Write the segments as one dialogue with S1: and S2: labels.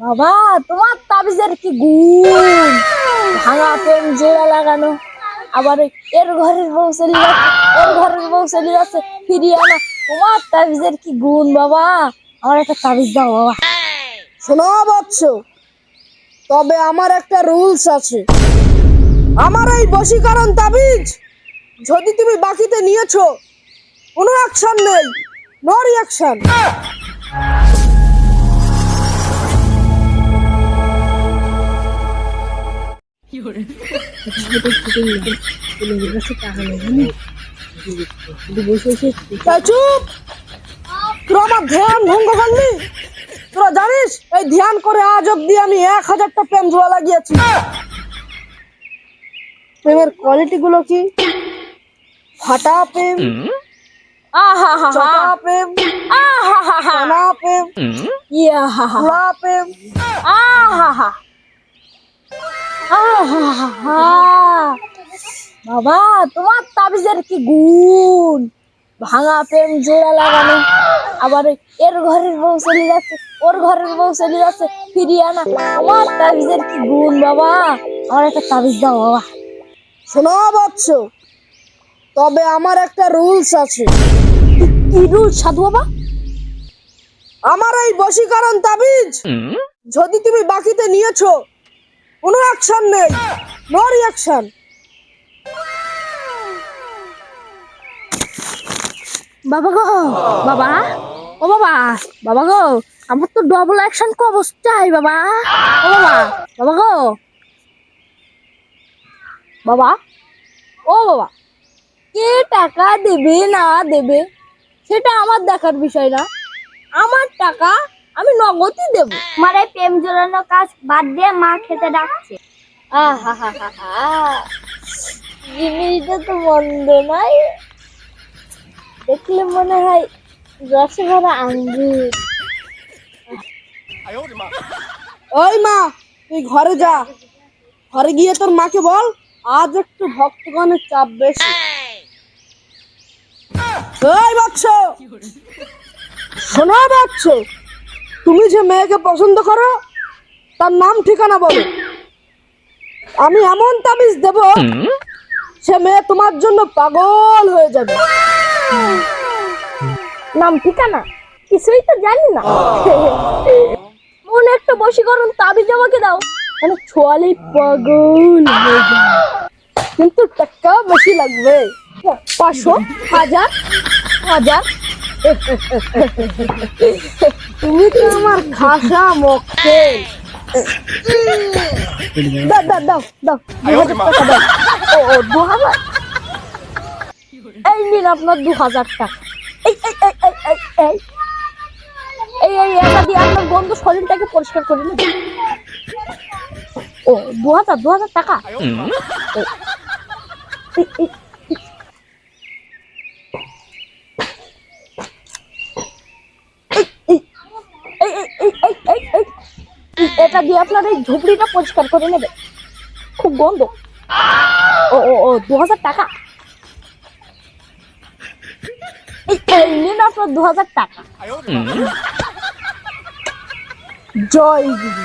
S1: বাবা, তোমার তাবিজের কি গুণ? ভাঙা প্রেম জোড়া লাগানো। আবার এর ঘরের বউ চলে যাচ্ছে ওর ঘরের বউ চলে যাচ্ছে, ফিরিয়ে আনা। তোমার তাবিজের কি গুণ বাবা? আমার একটা তাবিজ দাও বাবা।
S2: শোনো বৎস, তবে আমার একটা রুলস আছে। আমার এই বশীকরণ তাবিজ যদি তুমি বাকিতে নিয়েছো, কোনো অ্যাকশন নেই নো রিয়াকশন ধ্যান তোরা জানিস, এই ধ্যান করে আজ অব্দি আমি এক হাজারটা প্রেম জোড়া লাগিয়েছি। প্রেমের কোয়ালিটি গুলো কি? ফাটা প্রেম চটা প্রেম
S1: আহা হা হা
S2: কানা প্রেম।
S1: হা হা
S2: খোলা প্রেম
S1: বাবা তোমার তাবিজের কি গুণ? ভাঙা প্রেম জোড়া লাগানো। আবার এর ঘরের বউ চলে যাচ্ছে ওর ঘরের বউ চলে যাচ্ছে ফিরিয়ে আনা। তোমার তাবিজের কি গুণ বাবা? আমার একটা তাবিজ দাও বাবা।
S2: শোনো বৎস তবে আমার একটা রুলস আছে।
S1: কি রুল সাধু বাবা?
S2: আমার এই বশীকরণ তাবিজ যদি তুমি বাকিতে নিয়েছো কোনো অ্যাকশন নেই নো রিয়াকশন
S1: বাবা গো বাবা? ও বাবা বাবা গো আমার তো ডবল অ্যাকশন কো অবস্থায় বাবা। ও বাবা বাবা গো। বাবা? ও বাবা কে টাকা দেবে না দেবে সেটা আমার দেখার বিষয় না। আমার টাকা আমি নগদই দেব।
S3: আমার এই প্রেম জোড়ানো কাজ বাদ দিয়ে মা খেতে ডাকছে।
S1: আহা হা হা হা জিনিসটা তো মন্দ নয়। দেখলে মনে হয় রসে ভরা আঙ্গুর
S2: ওই মা তুই ঘরে যা। ঘরে গিয়ে তোর মাকে বল। আজ একটু ভক্তগণের চাপ বেশি। তুমি যে মেয়েকে পছন্দ করো, তার নাম ঠিকানা বলো। আমি এমন তাবিজ দেব সে মেয়ে তোমার জন্য পাগল হয়ে যাবে।
S1: নাম ঠিকানা? কিছুই তো জানি না। মনে একটা বশীকরণ তাবিজ আমাকে দাও। মানে ছোয়ালি পাগল হয়ে যায়।
S2: কিন্তু টাকা বেশি লাগবে
S1: পাঁচশো হাজার হাজার
S2: তুমি তো আমার খাসা মক্কে
S1: দাও দাও দাও দাও দু হাজার টাকা দাও ও ও দু হাজার এই নিন আপনার দু হাজার টাকা এই এই এই এই এই এই এই এই এটা দিয়ে আপনার বন্ধু শরীরটাকে পরিষ্কার করে নিন ও দু হাজার দু হাজার টাকা এটা দিয়ে আপনার এই ঝুপড়িটা পরিষ্কার করে নেবে। খুব গন্ধ। ও ও দু হাজার টাকা? নিন আপনার দু হাজার টাকা জয়
S2: দিদি।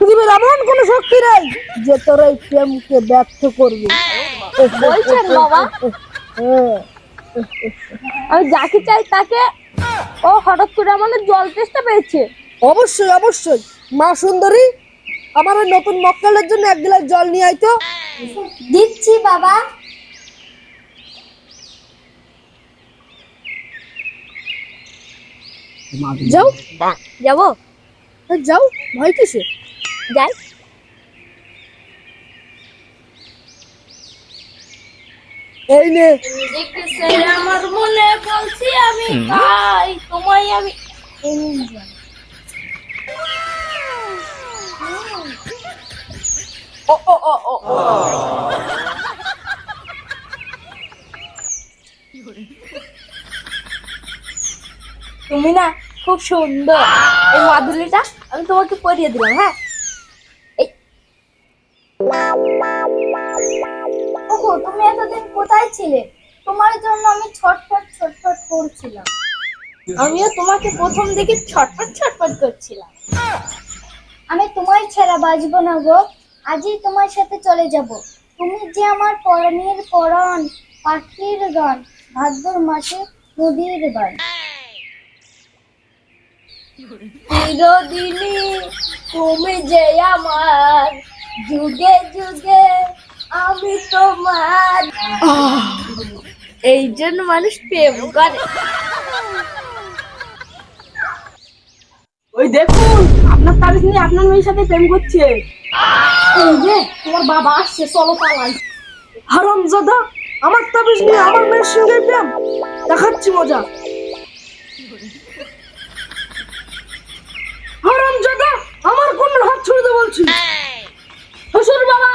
S2: পৃথিবীর এমন কোনো শক্তি নেই যে তোর এই প্রেমকে ব্যর্থ করবে।
S1: বলছেন বাবা। আমি যাকে চাই তাকে। ও হঠাৎ করে আমাদের জল তেষ্টা পেয়েছে।
S2: অবশ্যই অবশ্যই। মা সুন্দরী আমার ওই নতুন মক্কেলের জন্য এক গ্লাস জল নিয়ে আইতো
S3: দিচ্ছি বাবা।
S2: যাও।
S1: যাব।
S2: যাও ভয় কিসে
S1: যাই
S2: এই নে।
S1: দেখতেছে আমার মনে বলছি আমি ভাই তোমায় আমি ও ও ও ও ও। তুমি না খুব সুন্দর। এই মাদুলিটা আমি তোমাকে পরিয়ে দিলাম হ্যাঁ?
S3: তুমি এতদিন কোথায় ছিলে? তোমার জন্য আমি ছটফট ছটফট করছিলাম।
S1: আমিও তোমাকে প্রথম দিকে ছটফট ছটফট করছিলাম।
S3: আমি তোমার ছাড়া বাঁচবো না গো। আজই তোমার সাথে চলে যাব। তুমি যে আমার পরাণের পরাণ, পাখির গান, ভাদ্র মাসে নদীর গান।
S1: চিরদিনই তুমি যে আমার, যুগে যুগে আমি তোমার এই জন্য মানুষ প্রেম করে।
S2: ওই দেখুন আপনার তাবিজ নিয়ে আপনার মেয়ের সাথে প্রেম করছে।
S1: এই যে তোমার বাবা আসছে চলো পালাই।
S2: হারাম জাদা আমার তাবিজ নিয়ে আমার মেয়ের সঙ্গে প্রেম। দেখাচ্ছি মজা হারাম জাদা আমার কোন হাত ছুঁড়ে দে বলছি
S1: শ্বশুর বাবা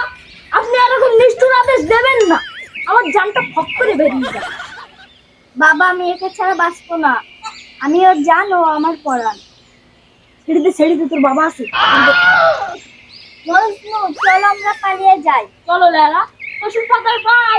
S1: আপনি আর এখন নিষ্ঠুর আদেশ দেবেন না আমার করে বেরিয়ে যায়।
S3: বাবা আমি একে ছাড়া বাঁচবো না। আমি ওর জানো আমার পড়ান
S1: ছেড়ে ছেড়ে তোর বাবা আছে।
S3: চলো আমরা পালিয়ে যাই।
S1: চলো লেলা। পশু পাতার পাই